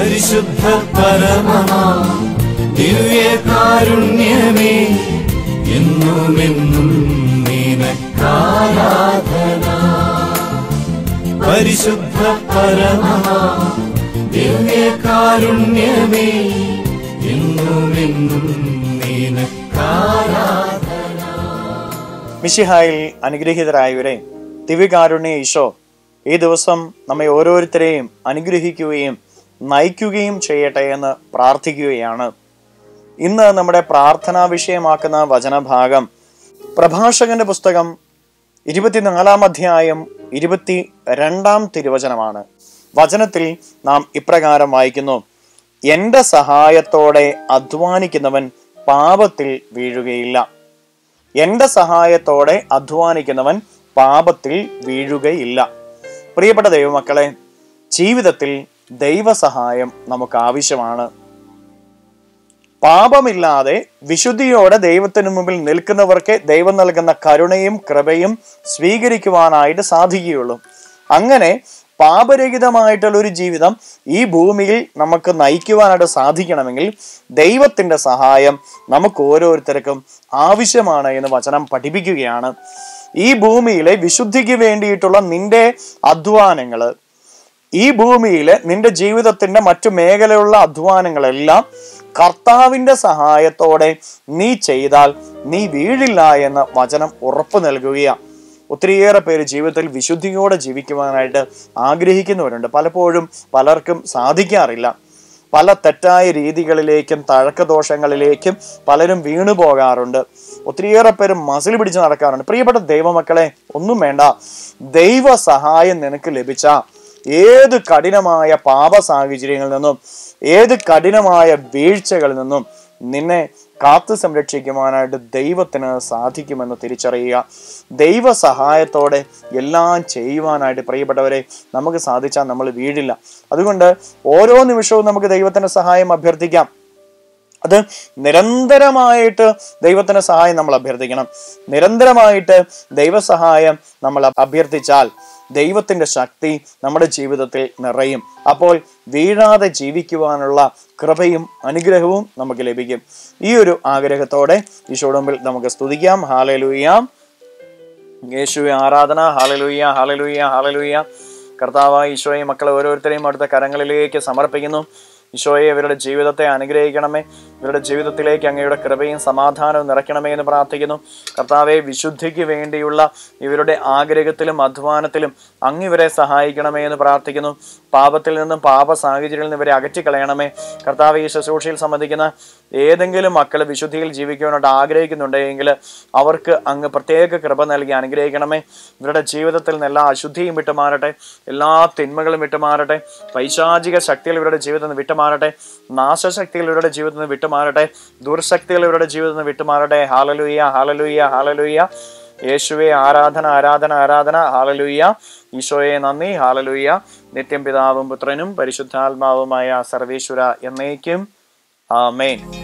പരിശുദ്ധ പരമമാ. ദിവ്യകാരുണ്യമേ എന്നുമെന്നും നിനക്കാരാധന. പരിശുദ്ധ പരമമാ ദിവ്യകാരുണ്യമേ എന്നുമെന്നും നിനക്കാരാധന. മിശിഹായിൽ അനുഗ്രഹീതരായവരെ ദിവ്യകാരുണ്യ ഈശോ ഈ ദിവസം നമ്മെ ഓരോരുത്തരെയും അനുഗ്രഹിക്കുകയും നയിക്കുകയും ചെയ്യട്ടെ എന്ന് പ്രാർത്ഥിക്കുകയാണ്. ഇന്ന് നമ്മുടെ പ്രാർത്ഥനാ വിഷയമാക്കുന്ന വചനഭാഗം പ്രഭാഷകന്റെ പുസ്തകം ഇരുപത്തിനാലാം അധ്യായം ഇരുപത്തി രണ്ടാം തിരുവചനമാണ്. വചനത്തിൽ നാം ഇപ്രകാരം വായിക്കുന്നു. എന്റെ സഹായത്തോടെ അധ്വാനിക്കുന്നവൻ പാപത്തിൽ വീഴുകയില്ല. എന്റെ സഹായത്തോടെ അധ്വാനിക്കുന്നവൻ പാപത്തിൽ വീഴുകയില്ല. പ്രിയപ്പെട്ട ദൈവമക്കളെ ജീവിതത്തിൽ ദൈവസഹായം നമുക്ക് ആവശ്യമാണ് പാപമില്ലാതെ വിശുദ്ധിയോടെ ദൈവത്തിന് മുമ്പിൽ നിൽക്കുന്നവർക്ക് ദൈവം നൽകുന്ന കരുണയും കൃപയും സ്വീകരിക്കുവാനായിട്ട് സാധിക്കുകയുള്ളൂ. അങ്ങനെ പാപരഹിതമായിട്ടുള്ള ഒരു ജീവിതം ഈ ഭൂമിയിൽ നമുക്ക് നയിക്കുവാനായിട്ട് സാധിക്കണമെങ്കിൽ ദൈവത്തിന്റെ സഹായം നമുക്ക് ഓരോരുത്തർക്കും ആവശ്യമാണ് എന്ന് വചനം പഠിപ്പിക്കുകയാണ്. ഈ ഭൂമിയിലെ വിശുദ്ധിക്ക് വേണ്ടിയിട്ടുള്ള നിന്റെ അധ്വാനങ്ങൾ ഈ ഭൂമിയിൽ നിന്റെ ജീവിതത്തിന്റെ മറ്റു മേഖലയുള്ള അധ്വാനങ്ങളെല്ലാം കർത്താവിന്റെ സഹായത്തോടെ നീ ചെയ്താൽ നീ വീഴില്ല എന്ന വചനം ഉറപ്പു നൽകുകയാണ് ഒത്തിരിയേറെ പേര് ജീവിതത്തിൽ വിശുദ്ധിയോടെ ജീവിക്കുവാനായിട്ട് ആഗ്രഹിക്കുന്നവരുണ്ട്. പലപ്പോഴും പലർക്കും സാധിക്കാറില്ല. പല തെറ്റായ രീതികളിലേക്കും തഴക്കദോഷങ്ങളിലേക്കും പലരും വീണു പോകാറുണ്ട്. ഒത്തിരിയേറെ പേര് മസിൽ പിടിച്ച് നടക്കാറുണ്ട്. പ്രിയപ്പെട്ട ദൈവമക്കളെ ഒന്നും വേണ്ട. ദൈവ സഹായം നിനക്ക് ലഭിച്ച. ഏത് കഠിനമായ പാപ സാഹചര്യങ്ങളിൽ നിന്നും ഏത് കഠിനമായ വീഴ്ചകളിൽ നിന്നും നിന്നെ കാത്തു സംരക്ഷിക്കുവാനായിട്ട് ദൈവത്തിന് സാധിക്കുമെന്ന് തിരിച്ചറിയുക. ദൈവ സഹായത്തോടെ എല്ലാം ചെയ്യുവാനായിട്ട് പ്രിയപ്പെട്ടവരെ നമുക്ക് സാധിച്ചാൽ നമ്മൾ വീഴില്ല അതുകൊണ്ട് ഓരോ നിമിഷവും നമുക്ക് ദൈവത്തിന്റെ സഹായം അഭ്യർത്ഥിക്കാം. അത് നിരന്തരമായിട്ട് ദൈവത്തിന്റെ സഹായം നമ്മൾ അഭ്യർത്ഥിക്കണം. നിരന്തരമായിട്ട് ദൈവസഹായം നമ്മൾ അഭ്യർത്ഥിച്ചാൽ ദൈവത്തിന്റെ ശക്തി നമ്മുടെ ജീവിതത്തിൽ നിറയും. അപ്പോൾ വീഴാതെ ജീവിക്കുവാനുള്ള കൃപയും അനുഗ്രഹവും നമുക്ക് ലഭിക്കും. ഈ ഒരു ആഗ്രഹത്തോടെ ഈശോടുമ്പിൽ നമുക്ക് സ്തുതിക്കാം. ഹാലലൂയാം യേശുവെ ആരാധന. ഹാലലൂയ ഹാലലൂയ ഹാലലൂയ കർത്താവായ ഈശോയെ മക്കളെ ഓരോരുത്തരെയും അടുത്ത കരങ്ങളിലേക്ക് സമർപ്പിക്കുന്നു. ഈശോയെ ഇവരുടെ ജീവിതത്തെ അനുഗ്രഹിക്കണമേ. ഇവരുടെ ജീവിതത്തിലേക്ക് അങ്ങയുടെ കൃപയും സമാധാനവും നിറയ്ക്കണമേ എന്ന് പ്രാർത്ഥിക്കുന്നു. കർത്താവെ വിശുദ്ധിക്ക് വേണ്ടിയുള്ള ഇവരുടെ ആഗ്രഹത്തിലും അധ്വാനത്തിലും അങ്ങ് ഇവരെ സഹായിക്കണമേ എന്ന് പ്രാർത്ഥിക്കുന്നു. പാപത്തിൽ നിന്നും പാപ സാഹചര്യങ്ങളിൽ നിന്ന് ഇവരെ അകറ്റിക്കളയണമേ. കർത്താവ് ഈ ശുശ്രൂഷയിൽ സംബന്ധിക്കുന്ന ഏതെങ്കിലും മക്കൾ വിശുദ്ധിയിൽ ജീവിക്കുവാനായിട്ട് ആഗ്രഹിക്കുന്നുണ്ടെങ്കിൽ അവർക്ക് അങ്ങ് പ്രത്യേക കൃപ നൽകി അനുഗ്രഹിക്കണമേ. ഇവരുടെ ജീവിതത്തിൽ നിന്ന് എല്ലാ അശുദ്ധിയും വിട്ടുമാറട്ടെ എല്ലാ തിന്മകളും വിട്ടുമാറട്ടെ പൈശാചിക ശക്തികൾ ഇവരുടെ ജീവിതത്തിൽ നിന്ന് വിട്ടുമാറട്ടെ നാശശക്തികൾ ഇവരുടെ ജീവിതത്തിൽ നിന്ന് വിട്ടുമാറട്ടെ. ദുർശക്തികൾ ഇവരുടെ ജീവിതത്തിൽ നിന്ന് വിട്ടുമാറട്ടെ. ഹാലലുയ്യ ഹാലലുയ്യ ഹാലലുയ്യ യേശുവെ ആരാധന ആരാധന ആരാധന. ഹാലലുയ്യ ഈശോയെ നന്ദി. ഹാലലുയ്യ നിത്യം പിതാവും പുത്രനും പരിശുദ്ധാത്മാവുമായ സർവേശ്വര എന്നേക്കും. ആമേൻ.